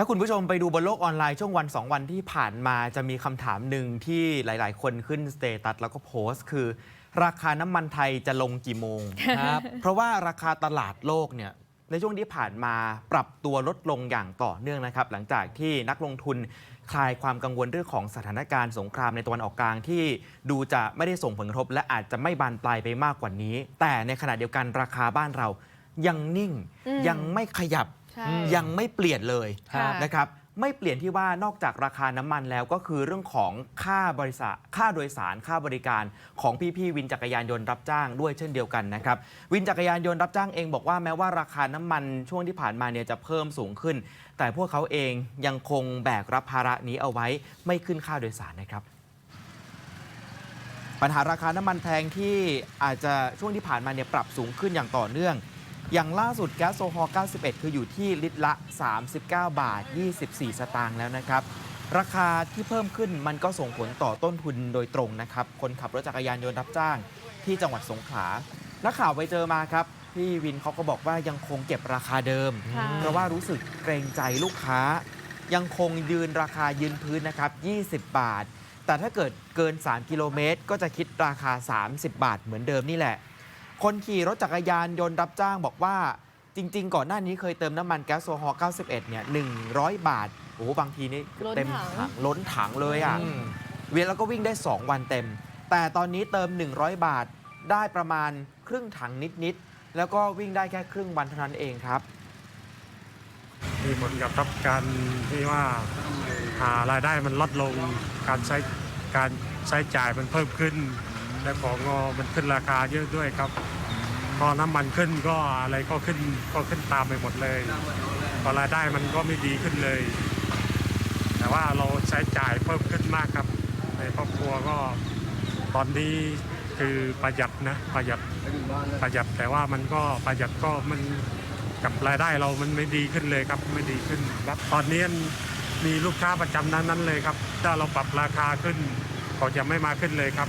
ถ้าคุณผู้ชมไปดูบนโลกออนไลน์ช่วงวัน 2 วันที่ผ่านมาจะมีคำถามหนึ่งที่หลาย ๆ คนขึ้นสเตตัสแล้วก็โพสต์คือ ราคาน้ำมันไทยจะลงกี่โมงครับเพราะว่าราคาตลาดโลกเนี่ยในช่วงที่ผ่านมาปรับตัวลดลงอย่างต่อเนื่องนะครับ หลังจากที่นักลงทุนคลายความกังวลเรื่องของสถานการณ์สงครามในตะวันออกกลางที่ดูจะไม่ได้ส่งผลกระทบ และอาจจะไม่บานปลายไปมากกว่านี้ แต่ในขณะเดียวกันราคาบ้านเรายังนิ่งอืมยังไม่ขยับใช่ ยังไม่เปลี่ยนเลยค่ะ นะครับไม่เปลี่ยนที่ว่านอกจากราคาน้ำมันแล้วก็คือเรื่องของค่าบริษัทค่าโดยสารค่าบริการของพี่ๆวินจักรยานยนต์รับจ้างด้วยเช่นเดียวกันนะครับวินจักรยานยนต์รับจ้างเองบอกว่าแม้ว่าราคาน้ำมันช่วงที่ผ่านมาเนี่ยจะเพิ่มสูงขึ้น แต่พวกเขาเองยังคงแบกรับภาระนี้เอาไว้ไม่ขึ้นค่าโดยสารนะครับ ปัญหาราคาน้ำมันแพงที่อาจจะช่วงที่ผ่านมาเนี่ยปรับสูงขึ้นอย่างต่อเนื่อง อย่างล่าสุดแก๊สโซฮอล์91 คืออยู่ที่ลิตรละ 39 บาท 24 สตางค์แล้วนะครับ ราคาที่เพิ่มขึ้นมันก็ส่งผลต่อต้นทุนโดยตรงนะครับ คนขับรถจักรยานยนต์รับจ้างที่จังหวัดสงขลานักข่าวไปเจอมาครับ พี่วินเขาก็บอกว่ายังคงเก็บราคาเดิม ค่ะ เพราะว่ารู้สึกเกรงใจลูกค้า ยังคงยืนราคายืนพื้นนะครับ 20 บาท แต่ถ้าเกิดเกิน 3 กิโลเมตร ก็จะคิดราคา 30 บาทเหมือนเดิมนี่แหละ คนขี่รถจักรยานยนต์รับจ้างบอกว่าจริง ๆ ก่อนหน้านี้เคยเติมน้ำมันแก๊สโซฮอล์91 เนี่ย 100 บาท โอ้โหบางทีนี่ล้นเต็มถังถังล้นถังเลยอะอืมเวียนแล้วก็วิ่งได้ 2 วันเต็ม แต่ตอนนี้เติม 100 บาทได้ประมาณครึ่งถังนิด ๆ แล้วก็วิ่งได้แค่ครึ่งวันเท่านั้นเองครับมีผลกระทบการที่ว่าหารายได้มันลดลงการใช้การใช้จ่ายมันเพิ่มขึ้น และของงอมันขึ้นราคาเยอะด้วยครับ พอน้ำมันขึ้นก็อะไรก็ขึ้นก็ขึ้นตามไปหมดเลยพอรายได้มันก็ไม่ดีขึ้นเลย แต่ว่าเราใช้จ่ายเพิ่มขึ้นมากครับ ในครอบครัวก็ตอนนี้คือประหยัดนะประหยัดประหยัดแต่ว่ามันก็ประหยัดก็มันกับรายได้เรามันไม่ดีขึ้นเลยครับไม่ดีขึ้นครับตอนนี้มีลูกค้าประจำนั้นนั้นเลยครับ ถ้าเราปรับราคาขึ้นก็จะไม่มาขึ้นเลยครับ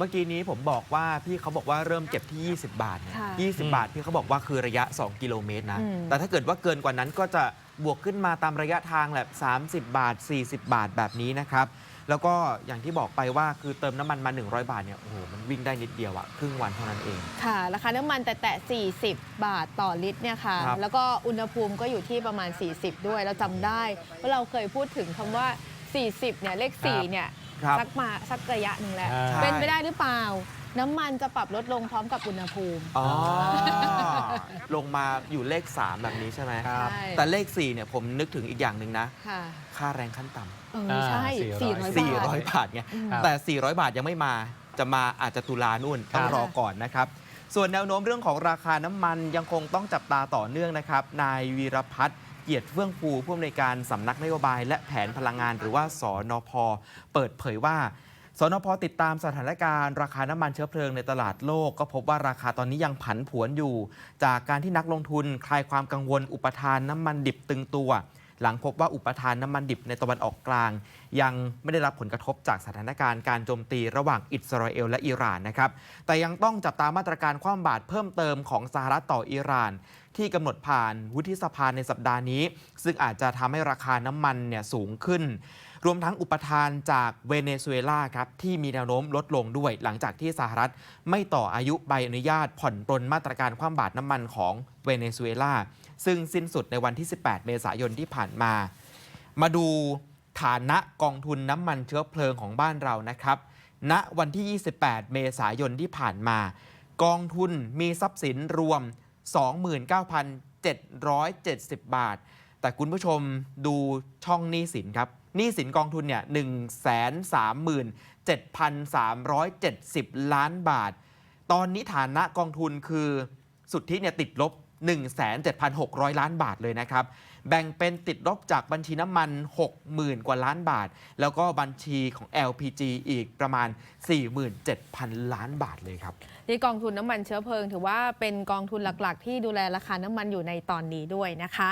เมื่อกี้นี้ผมบอกว่าพี่เขาบอกว่าเริ่มเก็บที่ 20 บาทเนี่ยค่ะ 20 บาทพี่เขาบอกว่าคือระยะ 2 กิโลเมตรนะ อืม แต่ถ้าเกิดว่าเกินกว่านั้นก็จะบวกขึ้นมาตามระยะทางแบบ30 บาท 40 บาทแบบนี้นะครับ แล้วก็อย่างที่บอกไปว่าคือเติมน้ำมันมา 100 บาทเนี่ยโอ้โหมันวิ่งได้นิดเดียวอะครึ่งวันเท่านั้นเอง ค่ะ ราคาน้ำมันแต่แตะ40 บาทต่อลิตรเนี่ยค่ะ ครับแล้วก็อุณหภูมิก็อยู่ที่ประมาณ 40 ด้วย เราจำได้ว่าเราเคยพูดถึงคำว่า 40 เนี่ย เลข ครับ4 เนี่ย ครับสักมาสักระยะหนึ่งแล้ว ใช่ เป็นไปได้หรือเปล่า น้ำมันจะปรับลดลงพร้อมกับอุณหภูมิ อ๋อ ลงมาอยู่เลข 3 แบบนี้ใช่ไหมครับ ใช่ แต่เลข 4 เนี่ยผมนึกถึงอีกอย่างหนึ่งนะ ค่ะค่าแรงขั้นต่เออใช่อ่า400 บาทำ400 บาทไงอืมครับ แต่ 400 บาทยังไม่มา จะมาอาจจะตุลานู่น ต้องครับรอก่อนนะครับ ส่วนแนวโน้มเรื่องของราคาน้ำมันยังคงต้องจับตาต่อเนื่องนะครับ นายวีรพัฒน์เกียรติเฟื่องฟูผู้อำนวยการสำนักนโยบายและแผนพลังงาน หรือว่าสอนพเปิดเผยว่าสนพติดตามสถานการณ์ราคาน้ำมันเชื้อเพลิงในตลาดโลก ก็พบว่าราคาตอนนี้ยังผันผวนอยู่ จากการที่นักลงทุนคลายความกังวลอุปทานน้ำมันดิบตึงตัว หลังพบว่าอุปทานน้ำมันดิบในตะวันออกกลาง ยังไม่ได้รับผลกระทบจากสถานการณ์การโจมตีระหว่างอิสราเอลและอิหร่านนะครับแต่ยังต้องจับตามมาตรการคว่ำบาตรเพิ่มเติมของสหรัฐต่ออิหร่าน ที่กำหนดผ่านวุฒิสภาในสัปดาห์นี้ ซึ่งอาจจะทำให้ราคาน้ำมันเนี่ยสูงขึ้น รวมทั้งอุปทานจากเวเนซุเอลาครับที่มีแนวโน้มลดลงด้วย หลังจากที่สหรัฐไม่ต่ออายุใบอนุญาตผ่อนปลนมาตรการคว่ำบาตรน้ำมันของเวเนซุเอลาซึ่งสิ้นสุดในวันที่ 18 เมษายนที่ผ่านมา มาดูฐานะกองทุนน้ำมันเชื้อเพลิงของบ้านเรานะครับ ณ วันที่ 28 เมษายนที่ผ่านมา กองทุนมีทรัพย์สินรวม 29,770 บาท แต่คุณผู้ชมดูช่องหนี้สินครับหนี้สินกองทุนเนี่ย137,370 ล้านบาท ตอนนี้ฐานะกองทุนคือสุทธิเนี่ยติดลบ 17,600 ล้านบาทเลยนะครับ แบ่งเป็นติดลบจากบัญชีน้ำมัน 60,000 กว่าล้านบาท แล้วก็บัญชีของ LPG อีกประมาณ 47,000 ล้านบาทเลยครับนี่กองทุนน้ำมันเชื้อเพลิง ถือว่าเป็นกองทุนหลักๆ ที่ดูแลราคาน้ำมันอยู่ในตอนนี้ด้วยนะคะ